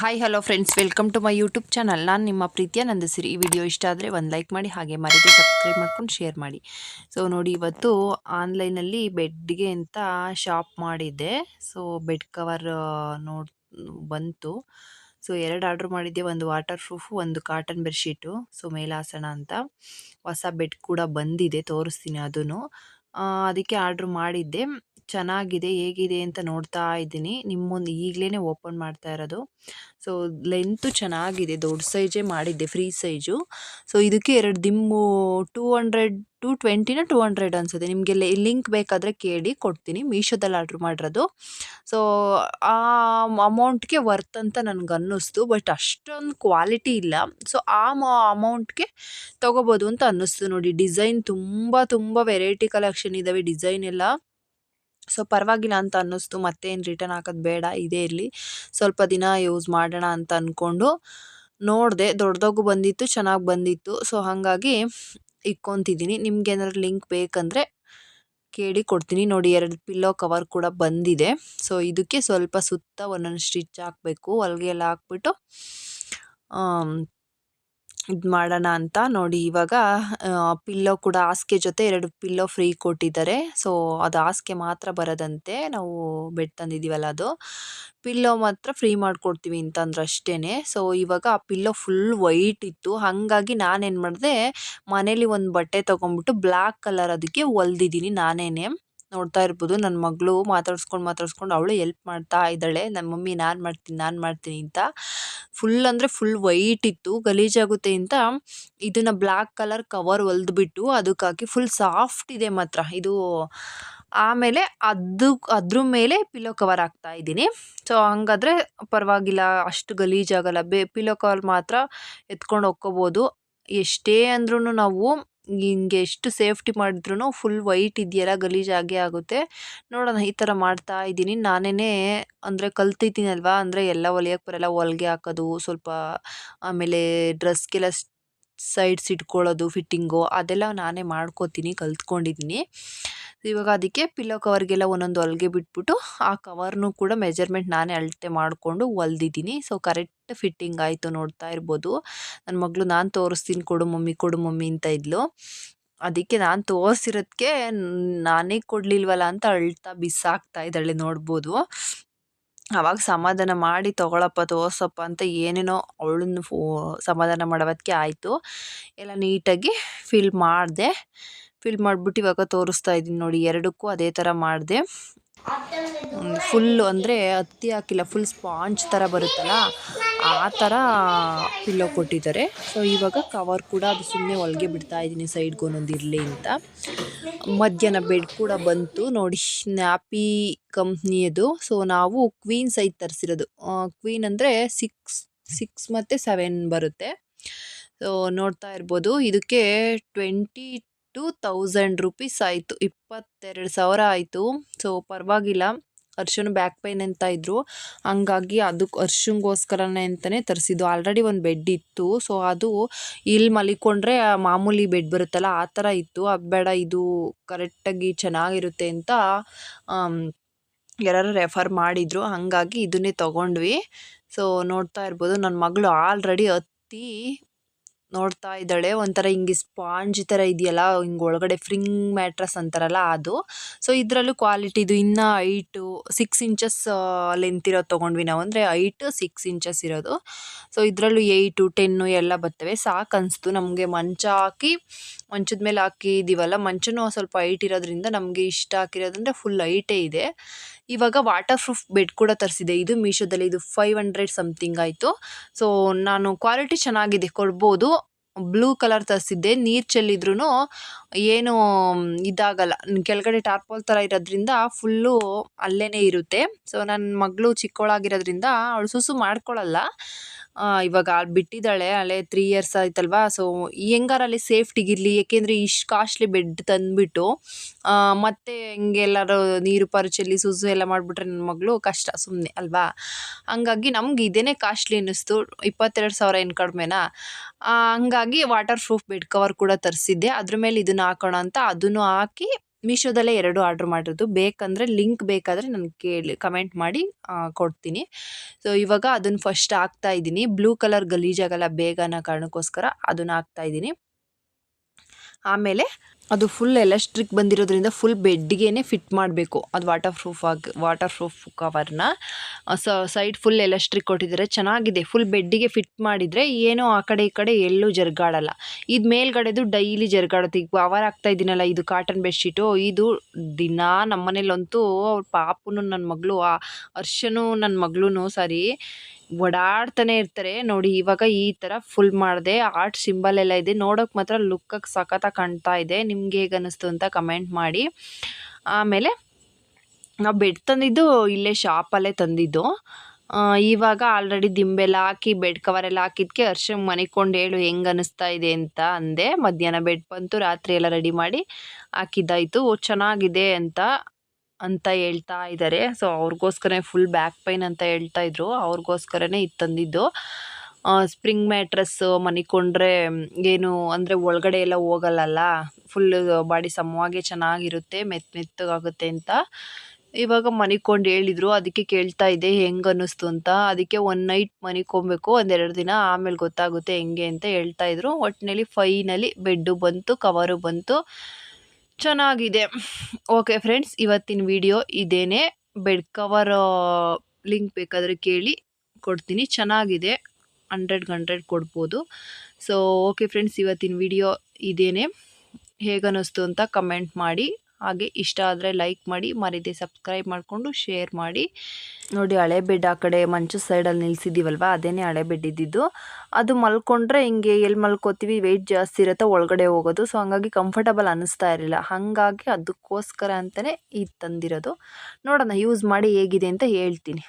Hi hello friends welcome to my YouTube channel ನಾನು ನಿಮ್ಮ ಪ್ರೀತಿಯ ನಂದಸಿರಿ. ಈ ವಿಡಿಯೋ ಇಷ್ಟ ಆದರೆ ಒಂದು ಲೈಕ್ ಮಾಡಿ, ಹಾಗೆ ಮರೆಯದೆ ಸಬ್ಸ್ಕ್ರೈಬ್ ಮಾಡ್ಕೊಂಡು ಶೇರ್ ಮಾಡಿ. ಸೊ ನೋಡಿ, ಇವತ್ತು ಆನ್ಲೈನಲ್ಲಿ ಬೆಡ್ಗೆ ಅಂತ ಶಾಪ್ ಮಾಡಿದ್ದೆ. ಸೊ ಬೆಡ್ ಕವರ್ ನೋಡ್, ಬಂತು. ಸೊ ಎರಡು ಆರ್ಡ್ರ್ ಮಾಡಿದ್ದೆ. ಒಂದು ವಾಟರ್ ಪ್ರೂಫು ಒಂದು ಕಾಟನ್ ಬೆಡ್ಶೀಟು ಸೊ ಮೇಲಾಸನ ಅಂತ ಹೊಸ ಬೆಡ್ ಕೂಡ ಬಂದಿದೆ. ತೋರಿಸ್ತೀನಿ ಅದನ್ನು ಅದಕ್ಕೆ ಆರ್ಡ್ರ್ ಮಾಡಿದ್ದೆ. ಚೆನ್ನಾಗಿದೆ, ಹೇಗಿದೆ ಅಂತ ನೋಡ್ತಾ ಇದ್ದೀನಿ. ನಿಮ್ಮ ಮುಂದೆ ಈಗಲೇ ಓಪನ್ ಮಾಡ್ತಾ ಇರೋದು. ಸೊ ಲೆಂತು ಚೆನ್ನಾಗಿದೆ, ದೊಡ್ಡ ಸೈಜೇ ಮಾಡಿದ್ದೆ ಫ್ರೀ ಸೈಜು ಸೊ ಇದಕ್ಕೆ ಎರಡು ದಿಮ್ಮು ಟೂ ಹಂಡ್ರೆಡ್ ಟು ಟ್ವೆಂಟಿನ ಟೂ ಹಂಡ್ರೆಡ್ ಅನ್ಸುತ್ತೆ. ನಿಮಗೆ ಲಿಂಕ್ ಬೇಕಾದರೆ ಕೇಳಿ ಕೊಡ್ತೀನಿ, ಮೀಶೋದಲ್ಲಿ ಆರ್ಡ್ರ್ ಮಾಡಿರೋದು. ಸೊ ಆ ಅಮೌಂಟ್ಗೆ ವರ್ತ್ ಅಂತ ನನಗೆ ಅನ್ನಿಸ್ತು ಬಟ್ ಅಷ್ಟೊಂದು ಕ್ವಾಲಿಟಿ ಇಲ್ಲ. ಸೊ ಆ ಅಮೌಂಟ್ಗೆ ತೊಗೋಬೋದು ಅಂತ ಅನ್ನಿಸ್ತು ನೋಡಿ. ಡಿಸೈನ್ ತುಂಬ ತುಂಬ ವೆರೈಟಿ ಕಲೆಕ್ಷನ್ ಇದ್ದಾವೆ ಡಿಸೈನ್ ಎಲ್ಲ. ಸೊ ಪರವಾಗಿಲ್ಲ ಅಂತ ಅನ್ನಿಸ್ತು. ಮತ್ತೇನು ರಿಟರ್ನ್ ಹಾಕೋದು ಬೇಡ, ಇದೇ ಇರಲಿ. ಸ್ವಲ್ಪ ದಿನ ಯೂಸ್ ಮಾಡೋಣ ಅಂತ ಅಂದ್ಕೊಂಡು ನೋಡಿದೆ. ದೊಡ್ಡದಾಗೂ ಬಂದಿತ್ತು, ಚೆನ್ನಾಗಿ ಬಂದಿತ್ತು. ಸೊ ಹಾಗಾಗಿ ಇಕ್ಕೊತಿದ್ದೀನಿ. ನಿಮ್ಗೆ ಏನಾದ್ರು ಲಿಂಕ್ ಬೇಕಂದರೆ ಕೇಳಿ ಕೊಡ್ತೀನಿ. ನೋಡಿ, ಎರಡು ಪಿಲ್ಲೋ ಕವರ್ ಕೂಡ ಬಂದಿದೆ. ಸೊ ಇದಕ್ಕೆ ಸ್ವಲ್ಪ ಸುತ್ತ ಒಂದೊಂದು ಸ್ಟಿಚ್ ಹಾಕಬೇಕು. ಹೊಲಿಗೆ ಎಲ್ಲ ಹಾಕ್ಬಿಟ್ಟು ಇದು ಮಾಡೋಣ ಅಂತ ನೋಡಿ ಇವಾಗ ಪಿಲ್ಲೋ ಕೂಡ ಹಾಸಿಗೆ ಜೊತೆ ಎರಡು ಪಿಲ್ಲೋ ಫ್ರೀ ಕೊಟ್ಟಿದ್ದಾರೆ. ಸೊ, ಅದು ಹಾಸಿಗೆ ಮಾತ್ರ ಬರದಂತೆ ನಾವು ಬೆಡ್ ತಂದಿದ್ದೀವಲ್ಲ ಅದು. ಪಿಲ್ಲೋ ಮಾತ್ರ ಫ್ರೀ ಮಾಡಿಕೊಡ್ತೀವಿ ಅಂತಂದ್ರೆ ಅಷ್ಟೇ ಸೊ, ಇವಾಗ ಆ ಪಿಲ್ಲೋ ಫುಲ್ ವೈಟ್ ಇತ್ತು. ಹಾಗಾಗಿ ನಾನೇನು ಮಾಡಿದೆ, ಮನೇಲಿ ಒಂದು ಬಟ್ಟೆ ತೊಗೊಂಬಿಟ್ಟು ಬ್ಲ್ಯಾಕ್ ಕಲರ್ ಅದಕ್ಕೆ ಹೊಲ್ದಿದ್ದೀನಿ ನಾನೇನೆ. ನೋಡ್ತಾ ಇರ್ಬೋದು ನನ್ನ ಮಗಳು ಮಾತಾಡ್ಸ್ಕೊಂಡು ಮಾತಾಡ್ಸ್ಕೊಂಡು ಅವಳು ಎಲ್ಪ್ ಮಾಡ್ತಾ ಇದ್ದಾಳೆ. ನನ್ನ ಮಮ್ಮಿ ನಾನು ಮಾಡ್ತೀನಿ ನಾನು ಮಾಡ್ತೀನಿ ಅಂತ. ಫುಲ್ ಅಂದರೆ ಫುಲ್ ವೈಟ್ ಇತ್ತು ಗಲೀಜಾಗುತ್ತೆ ಅಂತ ಇದನ್ನು ಬ್ಲ್ಯಾಕ್ ಕಲರ್ ಕವರ್ ಹೊಲ್ದ್ಬಿಟ್ಟು ಅದಕ್ಕೆ ಹಾಕಿ ಫುಲ್ ಸಾಫ್ಟ್ ಇದೆ ಮಾತ್ರ. ಇದು ಆಮೇಲೆ ಅದು, ಅದ್ರ ಮೇಲೆ ಪಿಲ್ಲೋ ಕವರ್ ಹಾಕ್ತಾ ಇದ್ದೀನಿ. ಸೊ ಹಂಗಾದ್ರೆ ಪರವಾಗಿಲ್ಲ, ಅಷ್ಟು ಗಲೀಜಾಗಲ್ಲ ಬೇ ಪಿಲ್ಲೋ ಕವರ್ ಮಾತ್ರ ಎತ್ಕೊಂಡು ಹೋಗ್ಕೋಬೋದು ಎಷ್ಟೇ ಅಂದ್ರೂ ನಾವು ಹಿಂಗೆ ಎಷ್ಟು ಸೇಫ್ಟಿ ಮಾಡಿದ್ರು ಫುಲ್ ವೈಟ್ ಇದೆಯಲ್ಲ ಗಲೀಜಾಗೇ ಆಗುತ್ತೆ. ನೋಡೋಣ, ಈ ಥರ ಮಾಡ್ತಾ ಇದ್ದೀನಿ. ನಾನೇ ಅಂದರೆ ಕಲ್ತಿದ್ದೀನಲ್ವಾ, ಅಂದರೆ ಎಲ್ಲ ಹೊಲಿಯೋಕ್ಕೆ ಬರೋಲ್ಲ, ಹೊಲಿಗೆ ಹಾಕೋದು, ಸ್ವಲ್ಪ ಆಮೇಲೆ ಡ್ರೆಸ್ಗೆಲ್ಲ ಸೈಡ್ಸ್ ಇಟ್ಕೊಳ್ಳೋದು ಫಿಟ್ಟಿಂಗು ಅದೆಲ್ಲ ನಾನೇ ಮಾಡ್ಕೋತೀನಿ ಕಲ್ತ್ಕೊಂಡಿದ್ದೀನಿ ಇವಾಗ ಅದಕ್ಕೆ ಪಿಲ್ಲೋ ಕವರ್ಗೆಲ್ಲ ಒಂದೊಂದು ಹೊಲಿಗೆ ಬಿಟ್ಬಿಟ್ಟು ಆ ಕವರ್ನು ಕೂಡ ಮೆಜರ್ಮೆಂಟ್ ನಾನೇ ಅಳತೆ ಮಾಡಿಕೊಂಡು ಹೊಲ್ದಿದ್ದೀನಿ. ಸೊ ಕರೆಕ್ಟ್ ಫಿಟ್ಟಿಂಗ್ ಆಯಿತು ನೋಡ್ತಾ ಇರ್ಬೋದು. ನನ್ನ ಮಗಳು ನಾನು ತೋರಿಸ್ತೀನಿ ಕೊಡು ಮಮ್ಮಿ ಕೊಡು ಮಮ್ಮಿ ಅಂತ ಇದ್ಲು. ಅದಕ್ಕೆ ನಾನು ತೋರಿಸಿರೋದಕ್ಕೆ ನಾನೇ ಕೊಡಲಿಲ್ವಲ್ಲ ಅಂತ ಅಳ್ತಾ ಬಿಸಾಕ್ತಾ ಇದ್ದಾಳೆ ನೋಡ್ಬೋದು. ಅವಾಗ ಸಮಾಧಾನ ಮಾಡಿ ತಗೊಳಪ್ಪ ತೋರ್ಸಪ್ಪ ಅಂತ ಏನೇನೋ ಅವಳನ್ನು ಫೋ, ಸಮಾಧಾನ ಮಾಡೋದಕ್ಕೆ ಆಯಿತು. ಎಲ್ಲ ನೀಟಾಗಿ ಫಿಲ್ ಮಾಡಿದೆ. ಫಿಲ್ ಮಾಡಿಬಿಟ್ಟು ಇವಾಗ ತೋರಿಸ್ತಾ ಇದ್ದೀನಿ ನೋಡಿ, ಎರಡಕ್ಕೂ ಅದೇ ಥರ ಮಾಡಿದೆ. ಫುಲ್ಲು ಅಂದರೆ ಹತ್ತಿ ಹಾಕಿಲ್ಲ ಫುಲ್ ಸ್ಪಾಂಜ್ ಥರ ಬರುತ್ತಲ್ಲ? ಆ ಥರ ಪಿಲ್ಲೋ ಕೊಟ್ಟಿದ್ದಾರೆ. ಸೊ ಇವಾಗ ಕವರ್ ಕೂಡ ಅದು ಸುಮ್ಮನೆ ಒಳಗೆ ಬಿಡ್ತಾ ಇದ್ದೀನಿ ಸೈಡ್ಗೆ ಒಂದೊಂದು ಇರಲಿ ಅಂತ. ಮಧ್ಯಾಹ್ನ ಬೆಡ್ ಕೂಡ ಬಂತು. ನೋಡಿ ನ್ಯಾಪಿ ಕಂಪ್ನಿಯದು ಸೊ ನಾವು ಕ್ವೀನ್ ಸೈಜ್ ತರಿಸಿರೋದು. ಕ್ವೀನ್ ಅಂದರೆ ಸಿಕ್ಸ್ ಸಿಕ್ಸ್ ಮತ್ತು ಸೆವೆನ್ ಬರುತ್ತೆ. ಸೊ ನೋಡ್ತಾ ಇರ್ಬೋದು. ಇದಕ್ಕೆ ಟ್ವೆಂಟಿ ಟು ತೌಸಂಡ್ ರುಪೀಸ್ ಆಯಿತು. ಇಪ್ಪತ್ತೆರಡು ಸಾವಿರ ಆಯಿತು. ಸೊ ಪರವಾಗಿಲ್ಲ. ಹರ್ಷನು ಬ್ಯಾಕ್ ಪೈನ್ ಅಂತ ಇದ್ದರು ಹಂಗಾಗಿ ಅದಕ್ಕೆ ಹರ್ಷಂಗೋಸ್ಕರನೇ ಅಂತಲೇ ತರಿಸಿದ್ದು. ಆಲ್ರೆಡಿ ಒಂದು ಬೆಡ್ ಇತ್ತು. ಸೊ ಅದು ಇಲ್ಲಿ ಮಲಿಕೊಂಡ್ರೆ ಮಾಮೂಲಿ ಬೆಡ್ ಬರುತ್ತಲ್ಲ, ಆ ಥರ ಇತ್ತು. ಅದು ಬೇಡ, ಇದು ಕರೆಕ್ಟಾಗಿ ಚೆನ್ನಾಗಿರುತ್ತೆ ಅಂತ ಯಾರು ರೆಫರ್ ಮಾಡಿದರು. ಹಾಗಾಗಿ ಇದನ್ನೇ ತೊಗೊಂಡ್ವಿ. ಸೊ ನೋಡ್ತಾ ಇರ್ಬೋದು. ನನ್ನ ಮಗಳು ಆಲ್ರೆಡಿ ಹತ್ತಿ ನೋಡ್ತಾ ಇದ್ದಾಳೆ. ಒಂಥರ ಹಿಂಗೆ ಸ್ಪಾಂಜ್ ಥರ ಇದೆಯಲ್ಲ, ಹಿಂಗೆ ಒಳಗಡೆ ಫ್ರಿಂಗ್ ಮ್ಯಾಟ್ರಸ್ ಅಂತಾರಲ್ಲ ಅದು. ಸೊ ಇದರಲ್ಲೂ ಕ್ವಾಲಿಟಿದು ಇನ್ನೂ ಐಟು ಸಿಕ್ಸ್ ಇಂಚಸ್ ಲೆಂತ್ ಇರೋದು ತೊಗೊಂಡ್ವಿ ನಾವು. ಅಂದರೆ ಐಟ್ ಸಿಕ್ಸ್ ಇಂಚಸ್ ಇರೋದು. ಸೊ ಇದರಲ್ಲೂ ಏಯ್ಟು ಟೆನ್ನು ಎಲ್ಲ ಬರ್ತವೆ. ಸಾಕು ಅನಿಸ್ತು ನಮಗೆ. ಮಂಚ ಹಾಕಿ, ಮಂಚದ ಮೇಲೆ ಹಾಕಿದ್ದೀವಲ್ಲ ಮಂಚನೂ ಸ್ವಲ್ಪ ಐಟ್ ಇರೋದ್ರಿಂದ ನಮಗೆ ಇಷ್ಟ ಹಾಕಿರೋದಂದರೆ ಫುಲ್ ಐಟೇ ಇದೆ. ಇವಾಗ ವಾಟರ್ ಪ್ರೂಫ್ ಬೆಡ್ ಕೂಡ ತರಿಸಿದೆ. ಇದು ಮೀಶೋದಲ್ಲಿ ಇದು ಫೈವ್ ಹಂಡ್ರೆಡ್ ಸಮಥಿಂಗ್ ಆಯಿತು. ಸೊ ನಾನು ಕ್ವಾಲಿಟಿ ಚೆನ್ನಾಗಿದೆ, ಕೊಡ್ಬೋದು. ಬ್ಲೂ ಕಲರ್ ತರಿಸಿದ್ದೆ, ನೀರು ಚೆಲ್ಲಿದ್ರೂ ಏನು ಇದಾಗಲ್ಲ. ಕೆಳಗಡೆ ಟಾರ್ಪೋಲ್ ಥರ ಇರೋದ್ರಿಂದ ಫುಲ್ಲು ಅಲ್ಲೇ ಇರುತ್ತೆ. ಸೊ ನನ್ನ ಮಗಳು ಚಿಕ್ಕವಳಾಗಿರೋದ್ರಿಂದ ಅವಳು ಸುಸು ಮಾಡ್ಕೊಳ್ಳಲ್ಲ ಇವಾಗ ಬಿಟ್ಟಿದ್ದಾಳೆ ಅಲ್ಲೇ ತ್ರೀ ಇಯರ್ಸ್ ಆಯ್ತಲ್ವಾ? ಸೊ ಹೆಂಗಾರಲ್ಲಿ ಸೇಫ್ಟಿಗಿರಲಿ ಏಕೆಂದರೆ ಇಷ್ಟು ಕಾಸ್ಟ್ಲಿ ಬೆಡ್ ತಂದುಬಿಟ್ಟು ಮತ್ತೆ ಹಿಂಗೆಲ್ಲಾರು ನೀರು ಪಾರು ಚೆಲ್ಲಿ ಸುಸು ಎಲ್ಲ ಮಾಡಿಬಿಟ್ರೆ ನನ್ನ ಮಗಳು ಕಷ್ಟ ಸುಮ್ಮನೆ ಅಲ್ವಾ? ಹಂಗಾಗಿ ನಮ್ಗೆ ಇದೇ ಕಾಸ್ಟ್ಲಿ ಅನ್ನಿಸ್ತು, ಇಪ್ಪತ್ತೆರಡು ಸಾವಿರ ಏನು ಕಡಿಮೆನಾ? ಹಂಗಾಗಿ ವಾಟರ್ ಪ್ರೂಫ್ ಬೆಡ್ ಕವರ್ ಕೂಡ ತರಿಸಿದ್ದೆ, ಅದ್ರ ಮೇಲೆ ಇದನ್ನು ಹಾಕೋಣ ಅಂತ ಅದನ್ನು ಹಾಕಿ ಮೀಶೋದಲ್ಲೇ ಎರಡು ಆರ್ಡ್ರ್ ಮಾಡಿರೋದು. ಬೇಕಂದರೆ ಲಿಂಕ್ ಬೇಕಾದರೆ ನನಗೆ ಕೇಳಿ, ಕಮೆಂಟ್ ಮಾಡಿ ಕೊಡ್ತೀನಿ. ಸೊ ಇವಾಗ ಅದನ್ನು ಫಸ್ಟ್ ಹಾಕ್ತಾ ಇದ್ದೀನಿ. ಬ್ಲೂ ಕಲರ್ ಗಲೀಜಾಗಲ್ಲ ಬೇಗ ಅನ್ನೋ ಕಾರಣಕ್ಕೋಸ್ಕರ ಅದನ್ನು ಹಾಕ್ತಾ ಇದ್ದೀನಿ. ಆಮೇಲೆ ಅದು ಫುಲ್ ಎಲೆಕ್ಟ್ರಿಕ್ ಬಂದಿರೋದ್ರಿಂದ ಫುಲ್ ಬೆಡ್ಗೇನೆ ಫಿಟ್ ಮಾಡಬೇಕು. ಅದು ವಾಟರ್ ಪ್ರೂಫ್ ಆಗಿ ವಾಟರ್ ಪ್ರೂಫ್ ಕವರ್ನ ಸೈಡ್ ಫುಲ್ ಎಲೆಕ್ಟ್ರಿಕ್ ಕೊಟ್ಟಿದ್ದಾರೆ. ಚೆನ್ನಾಗಿದೆ. ಫುಲ್ ಬೆಡ್ಡಿಗೆ ಫಿಟ್ ಮಾಡಿದರೆ ಏನೂ ಆ ಕಡೆ ಈ ಕಡೆ ಎಲ್ಲೂ ಜರ್ಗಾಡಲ್ಲ. ಇದು ಮೇಲ್ಗಡೆದು ಡೈಲಿ ಜರ್ಗಾಡುತ್ತೆ. ಈಗ ಕವರ್ ಆಗ್ತಾ ಇದ್ದೀನಲ್ಲ ಇದು ಕಾಟನ್ ಬೆಡ್ಶೀಟು ಇದು ದಿನ ನಮ್ಮ ಮನೇಲಂತೂ ಅವ್ರ ಪಾಪುನು ನನ್ನ ಮಗಳು, ಆ ಹರ್ಷನು ನನ್ನ ಮಗಳೂ ಸಾರಿ ಓಡಾಡ್ತಾನೆ ಇರ್ತಾರೆ. ನೋಡಿ, ಇವಾಗ ಈ ಥರ ಫುಲ್ ಮಾಡಿದೆ. ಆರ್ಟ್ ಸಿಂಬಲ್ ಎಲ್ಲ ಇದೆ. ನೋಡೋಕೆ ಮಾತ್ರ ಲುಕ್ಕಾಗಿ ಸಖತ್ತಾಗಿ ಕಾಣ್ತಾ ಇದೆ. ನಿಮ್ಗೆ ಹೇಗೆ ಅನ್ನಿಸ್ತು ಅಂತ ಕಮೆಂಟ್ ಮಾಡಿ. ಆಮೇಲೆ ನಾವು ಬೆಡ್ ತಂದಿದ್ದು ಇಲ್ಲೇ ಶಾಪಲ್ಲೇ ತಂದಿದ್ದು. ಇವಾಗ ಆಲ್ರೆಡಿ ದಿಂಬೆಲ್ಲ ಹಾಕಿ ಬೆಡ್ ಕವರ್ ಎಲ್ಲ ಹಾಕಿದ್ಕೆ ಹರ್ಷಂಗೆ ಮನಿಕೊಂಡು ಹೇಳು ಹೆಂಗೆ ಅನ್ನಿಸ್ತಾ ಇದೆ ಅಂತ ಅಂದೆ. ಮಧ್ಯಾಹ್ನ ಬೆಡ್ ಬಂತು, ರಾತ್ರಿ ಎಲ್ಲ ರೆಡಿ ಮಾಡಿ ಹಾಕಿದ್ದಾಯಿತು. ಚೆನ್ನಾಗಿದೆ ಅಂತ ಅಂತ ಹೇಳ್ತಾ ಇದ್ದಾರೆ. ಸೊ ಅವ್ರಿಗೋಸ್ಕರನೇ ಫುಲ್ ಬ್ಯಾಕ್ ಪೈನ್ ಅಂತ ಹೇಳ್ತಾ ಇದ್ರು. ಅವ್ರಿಗೋಸ್ಕರನೇ ಇದು ತಂದಿದ್ದು. ಸ್ಪ್ರಿಂಗ್ ಮ್ಯಾಟ್ರಸ್ ಮನಿಕೊಂಡ್ರೆ, ಏನು ಅಂದರೆ ಒಳಗಡೆ ಎಲ್ಲ ಹೋಗಲ್ಲಲ್ಲ? ಫುಲ್ ಬಾಡಿ ಸಮವಾಗಿ ಚೆನ್ನಾಗಿರುತ್ತೆ ಮೆತ್ತ ಮೆತ್ತಗಾಗುತ್ತೆ ಅಂತ. ಇವಾಗ ಮನಿಕೊಂಡು ಹೇಳಿದರು. ಅದಕ್ಕೆ ಕೇಳ್ತಾ ಇದ್ದೆ, ಹೆಂಗೆ ಅನ್ನಿಸ್ತು ಅಂತ. ಅದಕ್ಕೆ ಒನ್ ನೈಟ್ ಮನಿಕೊಬೇಕು, ಒಂದೆರಡು ದಿನ ಆಮೇಲೆ ಗೊತ್ತಾಗುತ್ತೆ ಹೆಂಗೆ ಅಂತ ಹೇಳ್ತಾ ಇದ್ರು. ಒಟ್ಟಿನಲ್ಲಿ ಫೈನಲಿ ಬೆಡ್ಡು ಬಂತು ಕವರು ಬಂತು. ಚೆನ್ನಾಗಿದೆ. ಓಕೆ ಫ್ರೆಂಡ್ಸ್ ಇವತ್ತಿನ ವಿಡಿಯೋ ಇದೇನೆ. ಬೆಡ್ ಕವರ್ ಲಿಂಕ್ ಬೇಕಾದರೆ ಕೇಳಿ ಕೊಡ್ತೀನಿ. ಚೆನ್ನಾಗಿದೆ. ಹಂಡ್ರೆಡ್ಗೆ ಹಂಡ್ರೆಡ್ ಕೊಡ್ಬೋದು. ಸೊ ಓಕೆ ಫ್ರೆಂಡ್ಸ್ ಇವತ್ತಿನ ವಿಡಿಯೋ ಇದೇನೆ. ಹೇಗನ್ನಿಸ್ತು ಅಂತ ಕಮೆಂಟ್ ಮಾಡಿ. ಹಾಗೆ ಇಷ್ಟ ಆದರೆ ಲೈಕ್ ಮಾಡಿ, ಮರಿದೆ ಸಬ್ಸ್ಕ್ರೈಬ್ ಮಾಡಿಕೊಂಡು ಶೇರ್ ಮಾಡಿ. ನೋಡಿ ಹಳೆ ಬೆಡ್ ಆ ಕಡೆ ಮಂಚು ಸೈಡಲ್ಲಿ ನಿಲ್ಸಿದ್ದೀವಲ್ವ ಅದೇನೇ ಹಳೆ ಬೆಡ್ ಇದ್ದಿದ್ದು. ಅದು ಮಲ್ಕೊಂಡ್ರೆ ಹಿಂಗೆ ಎಲ್ಲಿ ಮಲ್ಕೋತೀವಿ ವೆಯ್ಟ್ ಜಾಸ್ತಿ ಇರುತ್ತೆ, ಒಳಗಡೆ ಹೋಗೋದು. ಸೊ ಹಂಗಾಗಿ ಕಂಫರ್ಟಬಲ್ ಅನ್ನಿಸ್ತಾ ಇರಲಿಲ್ಲ. ಹಾಗಾಗಿ ಅದಕ್ಕೋಸ್ಕರ ಅಂತಲೇ ಇದು ತಂದಿರೋದು. ನೋಡೋಣ ಯೂಸ್ ಮಾಡಿ ಹೇಗಿದೆ ಅಂತ ಹೇಳ್ತೀನಿ.